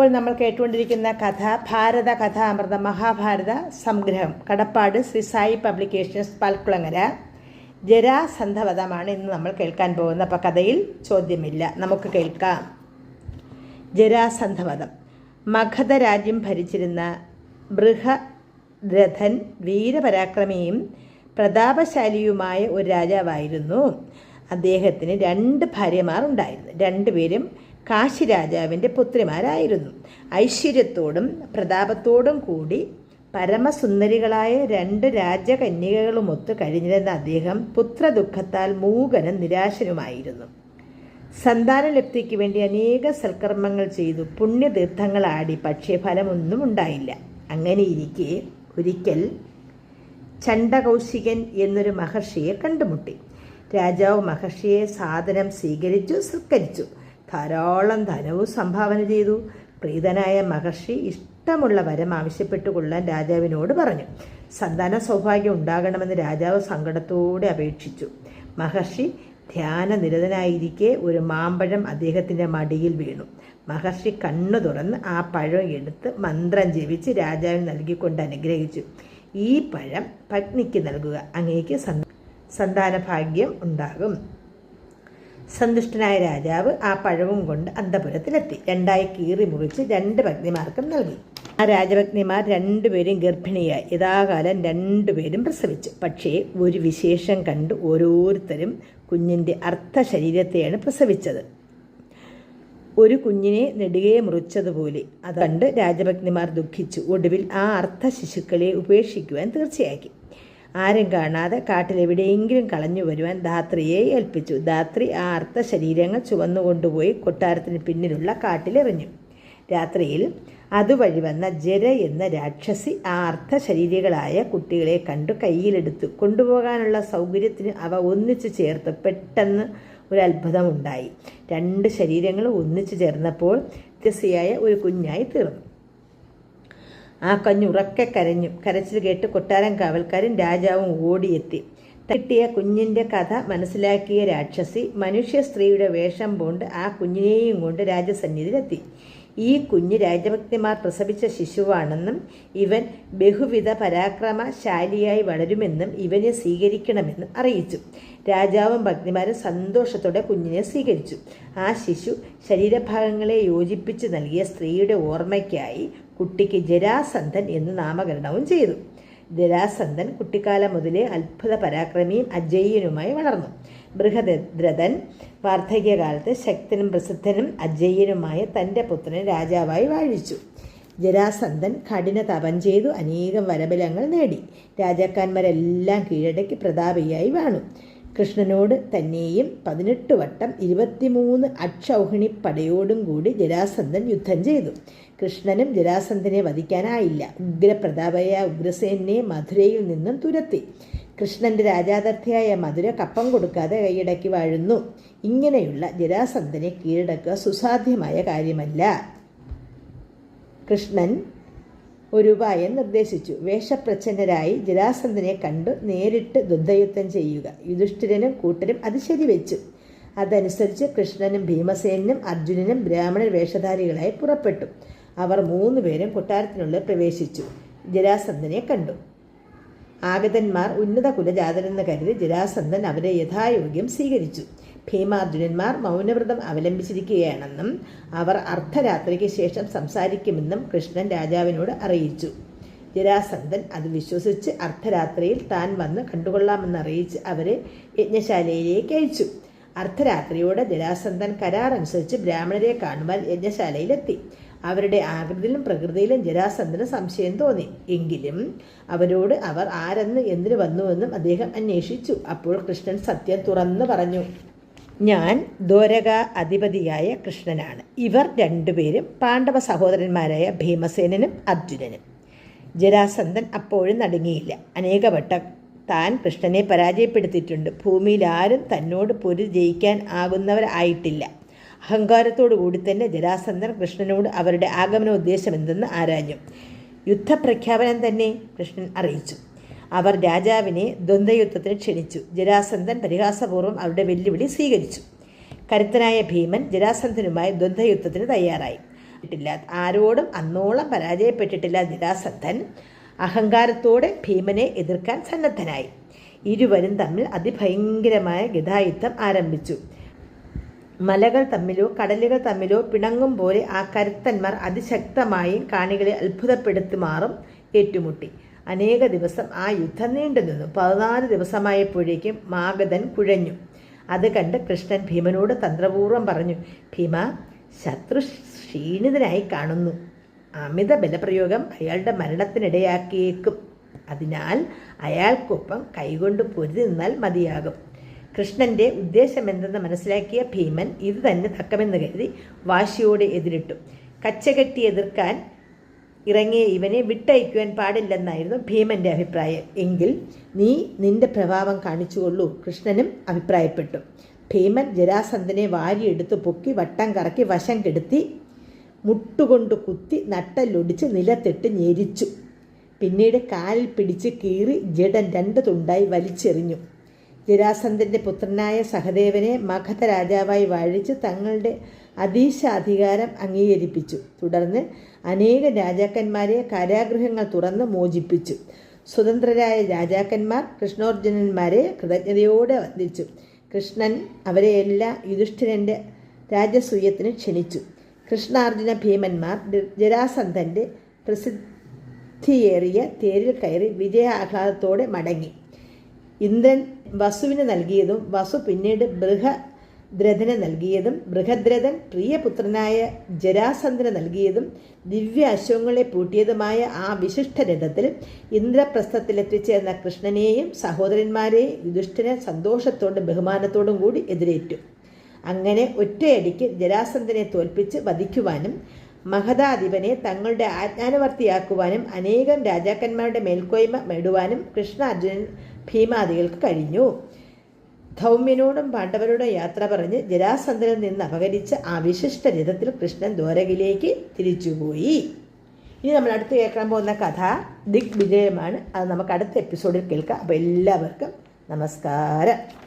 ഇപ്പോൾ നമ്മൾ കേട്ടുകൊണ്ടിരിക്കുന്ന കഥ ഭാരത കഥാമൃത മഹാഭാരത സംഗ്രഹം കടപ്പാട് ശ്രീ സായി പബ്ലിക്കേഷൻസ് പാൽക്കുളങ്ങര. ജരാസന്ധവധമാണ് ഇന്ന് നമ്മൾ കേൾക്കാൻ പോകുന്ന അപ്പോൾ കഥയിൽ ചോദ്യമില്ല. നമുക്ക് കേൾക്കാം. ജരാസന്ധവധം. മഗധ രാജ്യം ഭരിച്ചിരുന്ന ബൃഹരഥൻ വീരപരാക്രമിയും പ്രതാപശാലിയുമായ ഒരു രാജാവായിരുന്നു. അദ്ദേഹത്തിന് രണ്ട് ഭാര്യമാർ ഉണ്ടായിരുന്നു. രണ്ടുപേരും കാശി രാജാവിന്റെ പുത്രിമാരായിരുന്നു. ഐശ്വര്യത്തോടും പ്രതാപത്തോടും കൂടി പരമസുന്ദരികളായ രണ്ട് രാജകന്യകകളുമൊത്ത് കഴിഞ്ഞിരുന്ന അദ്ദേഹം പുത്രദുഃഖത്താൽ മൂകനും നിരാശനുമായിരുന്നു. സന്താനലബ്ധിക്ക് വേണ്ടി അനേക സൽക്കർമ്മങ്ങൾ ചെയ്തു പുണ്യതീർത്ഥങ്ങൾ ആടി പക്ഷേ ഫലമൊന്നും ഉണ്ടായില്ല. അങ്ങനെയിരിക്കെ ഒരിക്കൽ ചണ്ഡകൗശികൻ എന്നൊരു മഹർഷിയെ കണ്ടുമുട്ടി. രാജാവ് മഹർഷിയെ സാധനം സ്വീകരിച്ചു സത്കരിച്ചു ധാരാളം ധനവും സംഭാവന ചെയ്തു. പ്രീതനായ മഹർഷി ഇഷ്ടമുള്ള വരം ആവശ്യപ്പെട്ടുകൊള്ളാൻ രാജാവിനോട് പറഞ്ഞു. സന്താന സൗഭാഗ്യം ഉണ്ടാകണമെന്ന് രാജാവ് സങ്കടത്തോടെ അപേക്ഷിച്ചു. മഹർഷി ധ്യാനനിരതനായിരിക്കെ ഒരു മാമ്പഴം അദ്ദേഹത്തിന്റെ മടിയിൽ വീണു. മഹർഷി കണ്ണു തുറന്ന് ആ പഴം എടുത്ത് മന്ത്രം ജപിച്ച് രാജാവിന് നൽകിക്കൊണ്ട് അനുഗ്രഹിച്ചു. ഈ പഴം പത്നിക്ക് നൽകുക അങ്ങേക്ക് സന്താന ഭാഗ്യം ഉണ്ടാകും. സന്തുഷ്ടനായ രാജാവ് ആ പഴവും കൊണ്ട് അന്തപുരത്തിലെത്തി. രണ്ടായി കീറി മുറിച്ച് രണ്ട് ഭഗ്നിമാർക്കും നൽകി. ആ രാജഭഗ്നിമാർ രണ്ടുപേരും ഗർഭിണിയായി. യഥാകാലം രണ്ടുപേരും പ്രസവിച്ചു. പക്ഷേ ഒരു വിശേഷം കണ്ട് ഓരോരുത്തരും കുഞ്ഞിന്റെ അർത്ഥ ശരീരത്തെയാണ് പ്രസവിച്ചത്. ഒരു കുഞ്ഞിനെ നെടുകെ മുറിച്ചതുപോലെ അത് കണ്ട് രാജപത്നിമാർ ദുഃഖിച്ചു. ഒടുവിൽ ആ അർത്ഥ ശിശുക്കളെ ഉപേക്ഷിക്കുവാൻ തീർച്ചയാക്കി. ആരും കാണാതെ കാട്ടിലെവിടെയെങ്കിലും കളഞ്ഞു വരുവാൻ ധാത്രിയെ ഏൽപ്പിച്ചു. ധാത്രി ആ അർത്ഥ ശരീരങ്ങൾ ചുവന്നുകൊണ്ടുപോയി കൊട്ടാരത്തിന് പിന്നിലുള്ള കാട്ടിലെറിഞ്ഞു. രാത്രിയിൽ അതുവഴി വന്ന ജര എന്ന രാക്ഷസി ആ അർത്ഥ ശരീരികളായ കുട്ടികളെ കണ്ടു കയ്യിലെടുത്തു. കൊണ്ടുപോകാനുള്ള സൗകര്യത്തിന് അവ ഒന്നിച്ചു ചേർത്ത് പെട്ടെന്ന് ഒരു അത്ഭുതമുണ്ടായി രണ്ട് ശരീരങ്ങൾ ഒന്നിച്ചു ചേർന്നപ്പോൾ വ്യത്യസ്തയായ ഒരു കുഞ്ഞായി തീർന്നു. ആ കഞ്ഞുറക്കെ കരഞ്ഞു. കരച്ചിൽ കേട്ട് കൊട്ടാരം കാവൽക്കാരൻ രാജാവും ഓടിയെത്തി. കിട്ടിയ കുഞ്ഞിന്റെ കഥ മനസ്സിലാക്കിയ രാക്ഷസി മനുഷ്യ സ്ത്രീയുടെ വേഷം പോണ്ട് ആ കുഞ്ഞിനെയും കൊണ്ട് രാജസന്നിധിയിലെത്തി. ഈ കുഞ്ഞ് രാജഭക്തിമാർ പ്രസവിച്ച ശിശുവാണെന്നും ഇവൻ ബഹുവിധ പരാക്രമശാലിയായി വളരുമെന്നും ഇവനെ സ്വീകരിക്കണമെന്നും അറിയിച്ചു. രാജാവും ഭക്തിമാരും സന്തോഷത്തോടെ കുഞ്ഞിനെ സ്വീകരിച്ചു. ആ ശിശു ശരീരഭാഗങ്ങളെ യോജിപ്പിച്ച് നൽകിയ സ്ത്രീയുടെ ഓർമ്മയ്ക്കായി കുട്ടിക്ക് ജരാസന്ധൻ എന്ന് നാമകരണവും ചെയ്തു. ജരാസന്ധൻ കുട്ടിക്കാലം മുതലേ അത്ഭുത പരാക്രമിയും അജയ്യനുമായി വളർന്നു. ബൃഹദ്രഥൻ വാർദ്ധക്യകാലത്ത് ശക്തനും പ്രസിദ്ധനും അജയ്യനുമായ തന്റെ പുത്രനെ രാജാവായി വാഴിച്ചു. ജരാസന്ധൻ കഠിന തപം ചെയ്തു അനേകം വരബലങ്ങൾ നേടി. രാജാക്കന്മാരെല്ലാം കീഴടക്കി പ്രതാപിയായി വാണു. കൃഷ്ണനോട് തന്നെയും പതിനെട്ട് വട്ടം ഇരുപത്തിമൂന്ന് അക്ഷൗഹിണി പടയോടും കൂടി ജരാസന്ധൻ യുദ്ധം ചെയ്തു. കൃഷ്ണനും ജരാസന്ധനെ വധിക്കാനായില്ല. ഉഗ്രപ്രതാപയ ഉഗ്രസേനെ മധുരയിൽ നിന്നും തുരത്തി. കൃഷ്ണന്റെ രാജാതർഥിയായ മധുര കപ്പം കൊടുക്കാതെ കൈയടക്കി വാഴുന്നു. ഇങ്ങനെയുള്ള ജരാസന്ധനെ കീഴടക്കുക സുസാധ്യമായ കാര്യമല്ല. കൃഷ്ണൻ ഒരു ഉപായം നിർദ്ദേശിച്ചു. വേഷപ്രച്ഛന്നരായി ജരാസന്ധനെ കണ്ടു നേരിട്ട് ദുദ്ധയുദ്ധം ചെയ്യുക. യുധിഷ്ഠിരനും കൂട്ടരും അത് ശരിവെച്ചു. അതനുസരിച്ച് കൃഷ്ണനും ഭീമസേനും അർജുനനും ബ്രാഹ്മണ വേഷധാരികളായി പുറപ്പെട്ടു. അവർ മൂന്നുപേരും കൊട്ടാരത്തിനുള്ളിൽ പ്രവേശിച്ചു. ജരാസന്ധനെ കണ്ടു. ആഗതന്മാർ ഉന്നത കുലജാതരെന്ന് കരുതി ജരാസന്ധൻ അവരെ യഥായോഗ്യം സ്വീകരിച്ചു. ഭീമാർജുനന്മാർ മൗനവ്രതം അവലംബിച്ചിരിക്കുകയാണെന്നും അവർ അർദ്ധരാത്രിക്ക് ശേഷം സംസാരിക്കുമെന്നും കൃഷ്ണൻ രാജാവിനോട് അറിയിച്ചു. ജരാസന്ധൻ അത് വിശ്വസിച്ച് അർദ്ധരാത്രിയിൽ താൻ വന്ന് കണ്ടുകൊള്ളാമെന്ന് അറിയിച്ച് അവരെ യജ്ഞശാലയിലേക്ക് അയച്ചു. അർദ്ധരാത്രിയോടെ ജരാസന്ധൻ കരാർ അനുസരിച്ച് ബ്രാഹ്മണരെ കാണുവാൻ യജ്ഞശാലയിലെത്തി. അവരുടെ ആകൃതിയിലും പ്രകൃതിയിലും ജരാസന്ധന് സംശയം തോന്നി. എങ്കിലും അവരോട് അവർ ആരെന്ന് എന്തിനു വന്നുവെന്നും അദ്ദേഹം അന്വേഷിച്ചു. അപ്പോൾ കൃഷ്ണൻ സത്യം തുറന്നു പറഞ്ഞു. ഞാൻ ദ്വാരക അധിപതിയായ കൃഷ്ണനാണ്. ഇവർ രണ്ടുപേരും പാണ്ഡവ സഹോദരന്മാരായ ഭീമസേനനും അർജുനനും. ജരാസന്ധൻ അപ്പോഴും നടുങ്ങിയില്ല. അനേകവട്ടം താൻ കൃഷ്ണനെ പരാജയപ്പെടുത്തിയിട്ടുണ്ട്. ഭൂമിയിൽ ആരും തന്നോട് പൊരു ജയിക്കാൻ ആകുന്നവരായിട്ടില്ല അഹങ്കാരത്തോടുകൂടി തന്നെ ജരാസന്ധൻ കൃഷ്ണനോട് അവരുടെ ആഗമന ഉദ്ദേശം എന്തെന്ന് ആരാഞ്ഞു? യുദ്ധപ്രഖ്യാപനം തന്നെ കൃഷ്ണൻ അറിയിച്ചു. അവർ രാജാവിനെ ദ്വന്ദ്വയുദ്ധത്തിന് ക്ഷണിച്ചു. ജരാസന്ധൻ പരിഹാസപൂർവം അവരുടെ വെല്ലുവിളി സ്വീകരിച്ചു. കരുത്തനായ ഭീമൻ ജരാസന്ധനുമായി ദ്വന്ദ്വയുദ്ധത്തിന് തയ്യാറായി. ആരോടും അന്നോളം പരാജയപ്പെട്ടിട്ടില്ല ജരാസന്ധൻ. അഹങ്കാരത്തോടെ ഭീമനെ എതിർക്കാൻ സന്നദ്ധനായി. ഇരുവരും തമ്മിൽ അതിഭയങ്കരമായ ഗതായുദ്ധം ആരംഭിച്ചു. മലകൾ തമ്മിലോ കടലുകൾ തമ്മിലോ പിണങ്ങും പോലെ ആ കരുത്തന്മാർ അതിശക്തമായും കാണികളെ അത്ഭുതപ്പെടുത്തുമാറും ഏറ്റുമുട്ടി. അനേക ദിവസം ആ യുദ്ധം നീണ്ടു നിന്നു. പതിനാല് ദിവസമായപ്പോഴേക്കും മാഗധൻ കുഴഞ്ഞു. അത് കണ്ട് കൃഷ്ണൻ ഭീമനോട് തന്ത്രപൂർവം പറഞ്ഞു ഭീമ ശത്രു ക്ഷീണിതനായി കാണുന്നു. അമിത ബലപ്രയോഗം അയാളുടെ മരണത്തിനിടയാക്കിയേക്കും. അതിനാൽ അയാൾക്കൊപ്പം കൈകൊണ്ട് പൊരുതി നിന്നാൽ മതിയാകും കൃഷ്ണന്റെ ഉദ്ദേശമെന്തെന്ന് മനസ്സിലാക്കിയ ഭീമൻ ഇത് തന്നെ തക്കമെന്ന് കരുതി വാശിയോടെ എതിരിട്ടു. കച്ചകെട്ടി എതിർക്കാൻ ഇറങ്ങിയ ഇവനെ വിട്ടയക്കുവാൻ പാടില്ലെന്നായിരുന്നു ഭീമന്റെ അഭിപ്രായം. എങ്കിൽ നീ നിന്റെ പ്രഭാവം കാണിച്ചുകൊള്ളൂ. കൃഷ്ണനും അഭിപ്രായപ്പെട്ടു. ഭീമൻ ജരാസന്ധനെ വാരിയെടുത്ത് പൊക്കി വട്ടം കറക്കി വശം കെടുത്തി മുട്ടുകൊണ്ട് കുത്തി നട്ടല്ലൊടിച്ച് നിലത്തിട്ട് ഞെരിച്ചു. പിന്നീട് കാലിൽ പിടിച്ച് കീറി ജഡൻ രണ്ട് തുണ്ടായി വലിച്ചെറിഞ്ഞു. ജരാസന്ധന്റെ പുത്രനായ സഹദേവനെ മഗധ രാജാവായി വാഴിച്ച് തങ്ങളുടെ അധീശാധികാരം അംഗീകരിപ്പിച്ചു. തുടർന്ന് അനേകം രാജാക്കന്മാരെ കാരാഗൃഹങ്ങൾ തുറന്ന് മോചിപ്പിച്ചു. സ്വതന്ത്രരായ രാജാക്കന്മാർ കൃഷ്ണോർജുനന്മാരെ കൃതജ്ഞതയോടെ വന്ദിച്ചു. കൃഷ്ണൻ അവരെയെല്ലാം യുധിഷ്ഠിരന്റെ രാജസൂയത്തിന് ക്ഷണിച്ചു. കൃഷ്ണാർജുന ഭീമന്മാർ ജരാസന്ധന്റെ പ്രസിദ്ധിയേറിയ തേരിൽ കയറി വിജയാഹ്ലാദത്തോടെ മടങ്ങി. ഇന്ദ്രൻ വസുവിന് നൽകിയതും വസു പിന്നീട് ബൃഹദ്രഥന് നൽകിയതും ബൃഹദ്രഥൻ പ്രിയപുത്രനായ ജരാസന്ധന് നൽകിയതും ദിവ്യ അശ്വങ്ങളെ പൂട്ടിയതുമായ ആ വിശിഷ്ട രഥത്തിൽ ഇന്ദ്രപ്രസ്ഥത്തിലെത്തിച്ചേർന്ന കൃഷ്ണനെയും സഹോദരന്മാരെയും യുധിഷ്ഠിരൻ സന്തോഷത്തോടും ബഹുമാനത്തോടും കൂടി എതിരേറ്റു. അങ്ങനെ ഒറ്റയടിക്ക് ജരാസന്ധനെ തോൽപ്പിച്ച് വധിക്കുവാനും മഹതാധിപനെ തങ്ങളുടെ ആജ്ഞാനവർത്തിയാക്കുവാനും അനേകം രാജാക്കന്മാരുടെ മേൽക്കോയ്മ നേടുവാനും കൃഷ്ണ അർജുനൻ ഭീമാദികൾക്ക് കഴിഞ്ഞു. ധൗമ്യനോടും പാണ്ഡവരോടും യാത്ര പറഞ്ഞ് ജരാസന്ധനിൽ നിന്ന് അപകരിച്ച ആ വിശിഷ്ട രഥത്തിൽ കൃഷ്ണൻ ദ്വാരകയിലേക്ക് തിരിച്ചുപോയി. ഇനി നമ്മൾ അടുത്ത് കേൾക്കാൻ പോകുന്ന കഥ ദിഗ്വിജയമാണ്. അത് നമുക്ക് അടുത്ത എപ്പിസോഡിൽ കേൾക്കാം. അപ്പോൾ എല്ലാവർക്കും നമസ്കാരം.